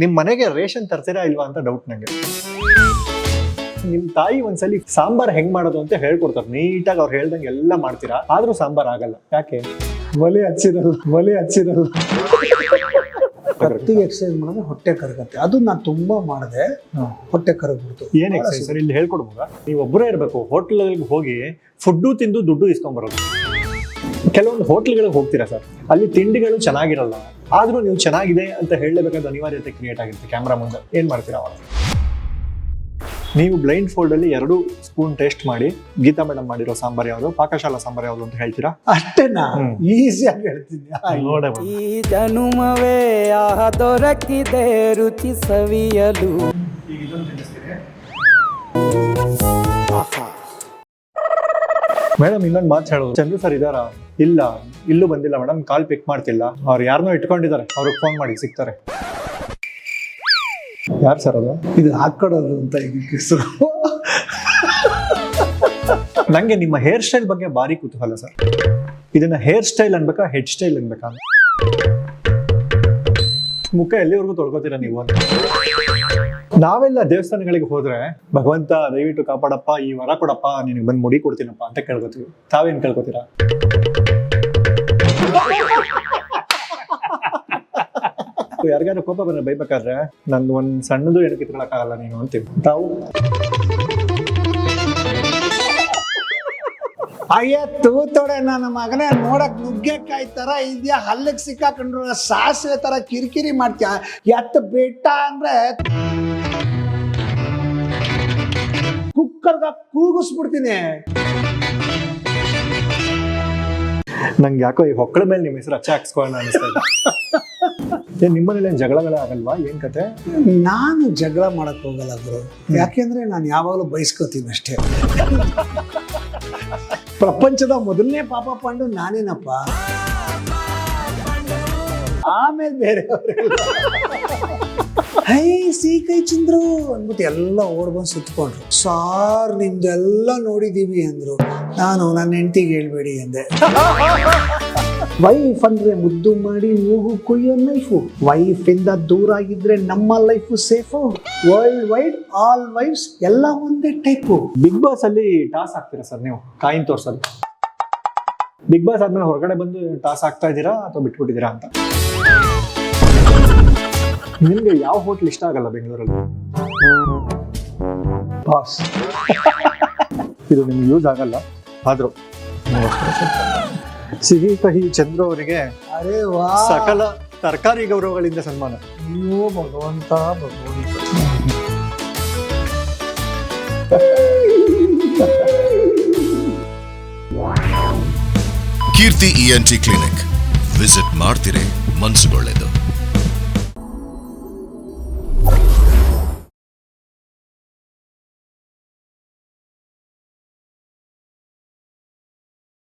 ನಿಮ್ ಮನೆಗೆ ರೇಷನ್ ತರ್ತೀರಾ ಇಲ್ವಾ ಅಂತ ಡೌಟ್ ನಂಗೆ. ನಿಮ್ ತಾಯಿ ಒಂದ್ಸಲಿ ಸಾಂಬಾರ್ ಹೆಂಗ್ ಮಾಡೋದು ಅಂತ ಹೇಳ್ಕೊಡ್ತಾರೆ. ನೀಟಾಗಿ ಅವ್ರು ಹೇಳ್ದಂಗೆ ಎಲ್ಲ ಮಾಡ್ತೀರಾ. ಆದ್ರೂ ಸಾಂಬಾರ್ ಆಗಲ್ಲ. ಯಾಕೆ? ಒಲೆ ಹಚ್ಚಿರಲ್ಲ. ಒಲೆ ಹಚ್ಚಿರಲ್ಲ. ಕತ್ತಿಗೆ ಎಕ್ಸರ್ಸೈಸ್ ಮಾಡಿದ್ರೆ ಹೊಟ್ಟೆ ಕರಗತ್ತೆ. ಅದು ನಾನು ತುಂಬಾ ಮಾಡಿದೆ. ಹೊಟ್ಟೆ ಕರಗ್ಬಿಡ್ತು. ಏನ್ ಎಕ್ಸೈಸ್ ಸರ್? ಇಲ್ಲಿ ಹೇಳ್ಕೊಡ್ಬೋದಾ? ನೀವು ಒಬ್ಬರೇ ಇರಬೇಕು. ಹೋಟ್ಲಲ್ಲಿ ಹೋಗಿ ಫುಡ್ಡು ತಿಂದು ದುಡ್ಡು ಇಸ್ಕೊಂಬರೋದು ಕೆಲವೊಂದು ಹೋಟ್ಲ್ಗಳಿಗೆ ಹೋಗ್ತೀರಾ ಸರ್? ಅಲ್ಲಿ ತಿಂಡಿಗಳು ಚೆನ್ನಾಗಿರಲ್ಲ. ಆದ್ರೂ ನೀವು ಚೆನ್ನಾಗಿದೆ ಅಂತ ಹೇಳಲೇಬೇಕಾದ ಅನಿವಾರ್ಯತೆ ಕ್ರಿಯೇಟ್ ಆಗಿರುತ್ತೆ ಕ್ಯಾಮ್ರಾ ಮುಂದೆ. ಏನ್ ಮಾಡ್ತೀರಾ ಅವಾಗ ನೀವು ಬ್ಲೈಂಡ್ ಫೋಲ್ಡ್ ಅಲ್ಲಿ ಎರಡು ಸ್ಪೂನ್ ಟೇಸ್ಟ್ ಮಾಡಿ ಗೀತಾ ಮೇಡಮ್ ಮಾಡಿರೋ ಸಾಂಬಾರ್ ಯಾವುದು? ಪಾಕಶಾಲಾ ಸಾಂಬಾರ್ ಯಾವುದು ಅಂತ ಹೇಳ್ತೀರಾ? ಅಷ್ಟೇನಾ. ಈಸಿಯಾಗಿ ಹೇಳ್ತೀನಿ. ಈ ಜನುಮವೇ ಆಹ ದೊರಕಿದೆ ರುಚಿ ಸವಿಯಲು. ಮೇಡಮ್ ಇನ್ನೊಂದು ಮಾತು ಹೇಳೋದು. ಚಂದ್ರು ಸರ್ ಇದಾರ? ಇಲ್ಲ ಇಲ್ಲೂ ಬಂದಿಲ್ಲ ಮೇಡಮ್ ಕಾಲ್ ಪಿಕ್ ಮಾಡ್ತಿಲ್ಲ. ಅವ್ರು ಯಾರನ್ನೋ ಇಟ್ಕೊಂಡಿದ್ದಾರೆ ಅವ್ರಿಗೆ ಫೋನ್ ಮಾಡಿ ಸಿಗ್ತಾರೆ. ಯಾರು ಸರ್ ಅದು? ಇದು ಹಾಕೊಡೋದು ಅಂತ ಹೆಸರು ನಂಗೆ ನಿಮ್ಮ ಹೇರ್ ಸ್ಟೈಲ್ ಬಗ್ಗೆ ಭಾರಿ ಕುತೂಹಲ ಸರ್ ಇದನ್ನ ಹೇರ್ ಸ್ಟೈಲ್ ಅನ್ಬೇಕಾ ಹೆಡ್ ಸ್ಟೈಲ್ ಅನ್ಬೇಕಾ? ಮುಖ ಎಲ್ಲಿವರೆಗೂ ತೊಳ್ಕೊತೀರಾ ನೀವು ನಾವೆಲ್ಲ ದೇವಸ್ಥಾನಗಳಿಗೆ ಹೋದ್ರೆ ಭಗವಂತ ದಯವಿಟ್ಟು ಕಾಪಾಡಪ್ಪ ಈ ವರ ಕೊಡಪ್ಪ ನಿನಗೆ ಬಂದು ಮುಡಿ ಕೊಡ್ತೀನಪ್ಪ ಅಂತ ಕೇಳ್ಕೊತೀವಿ. ತಾವೇನು ಕೇಳ್ಕೊತೀರಾ? ಯಾರಿಗಾರು ಕೋಪ ಬಂದ್ರೆ ಬೈಬೇಕಾದ್ರೆ ನಂದು ಒಂದ್ ಸಣ್ಣದು ಏನು ಕಿತ್ಕೊಳಕ್ಕಾಗಲ್ಲ ನೀನು ಅಂತೀವಿ. ತಾವು? ಅಯ್ಯ, ತೂತೋಡೆ ನನ್ನ ಮಗನೇ, ನೋಡಕ್ ನುಗ್ಗೆಕಾಯಿ ತರ ಇದ್ಯಾ? ಹಲ್ಲಿಗೆ ಸಿಕ್ಕಾಕೊಂಡ್ರು ಸಾಸಿವೆ ತರ ಕಿರಿಕಿರಿ ಮಾಡ್ತೀಯ? ಎತ್ತ ಬೆಟ್ಟ ಅಂದ್ರೆ ಕುಕ್ಕರ್ಗ ಕೂಗಿಸ್ಬಿಡ್ತೀನಿ. ನಂಗೆ ಯಾಕೋ ಈ ಹೊಕ್ಕಳ ಮೇಲೆ ನಿಮ್ಮ ಹೆಸರು ಅಚ್ಚ ಹಾಕ್ಸ್ಕೊಳ್ಳೋಣ ಅನಿಸ್ತಾ ಇದೆ. ಏನ್ ನಿಮ್ಮನೇಲಿ ಏನ್ ಆಗಲ್ವಾ? ಏನ್ ಕತೆ? ನಾನು ಜಗಳ ಮಾಡಕ್ ಹೋಗಲ್ಲ ಗುರು. ಯಾಕೆಂದ್ರೆ ನಾನು ಯಾವಾಗಲೂ ಬಯಸ್ಕೋತೀನಿ ಅಷ್ಟೇ. ಪ್ರಪಂಚದ ಮೊದಲನೇ ಪಾಪ ಪಾಂಡು ನಾನೇನಪ್ಪ? ಆಮೇಲೆ ಬೇರೆ ಹೈ ಸೀಕೈ ಚಂದ್ರು ಅಂದ್ಬಿಟ್ಟು ಎಲ್ಲ ಓಡ್ಬಂದು ಸುತ್ಕೊಂಡ್ರು. ಸಾರ್, ನಿಮ್ದೆಲ್ಲ ನೋಡಿದೀವಿ ಅಂದ್ರು. ನಾನು ನನ್ನ ಹೆಂಡತಿಗೆ ಹೇಳ್ಬೇಡಿ ಅಂದೆ. ವೈಫ್ ಅಂದ್ರೆ ಮುದ್ದು ಮಾಡಿ ಮೂಗು ಕುಯ್ಯೋ ಲೈಫು ವೈಫ್ ಇಂದ ದೂರ ಆಗಿದ್ರೆ ನಮ್ಮ life safe world wide all wives ಎಲ್ಲ ಒಂದೇ ಟೈಪು ಬಿಗ್ ಬಾಸ್ ಅಲ್ಲಿ ಟಾಸ್ ಹಾಕ್ತೀರಾ ಸರ್ ನೀವು? ಕಾಯಿನ್ ತೋರ್ಸೋದು. ಬಿಗ್ ಬಾಸ್ ಆದ್ಮೇಲೆ ಹೊರಗಡೆ ಬಂದು ಟಾಸ್ ಆಗ್ತಾ ಇದ್ದೀರಾ ಅಥವಾ ಬಿಟ್ಬಿಟ್ಟಿದ್ದೀರಾ ಅಂತ? ನಿಮ್ಗೆ ಯಾವ ಹೋಟ್ಲ್ ಇಷ್ಟ ಆಗಲ್ಲ ಬೆಂಗಳೂರಲ್ಲಿ? ಬಾಸ್. ಇದು ನಿಮ್ಗೆ ಯೂಸ್ ಆಗಲ್ಲ. ಆದ್ರೂ. ಸಿಹಿ ಕಹಿ ಚಂದ್ರ ಅವರಿಗೆ ಅರೆ ವಾ. ಸಕಲ ತರಕಾರಿ ಗೌರವಗಳಿಂದ ಸನ್ಮಾನ. ಅಯ್ಯೋ ಭಗವಂತ ಭಗವಂತ. Keerthi ENT clinic. ವಿಸಿಟ್ ಮಾಡ್ತಿರೇ ಮನ್ಸುಗೊಳ್ಳೆದು.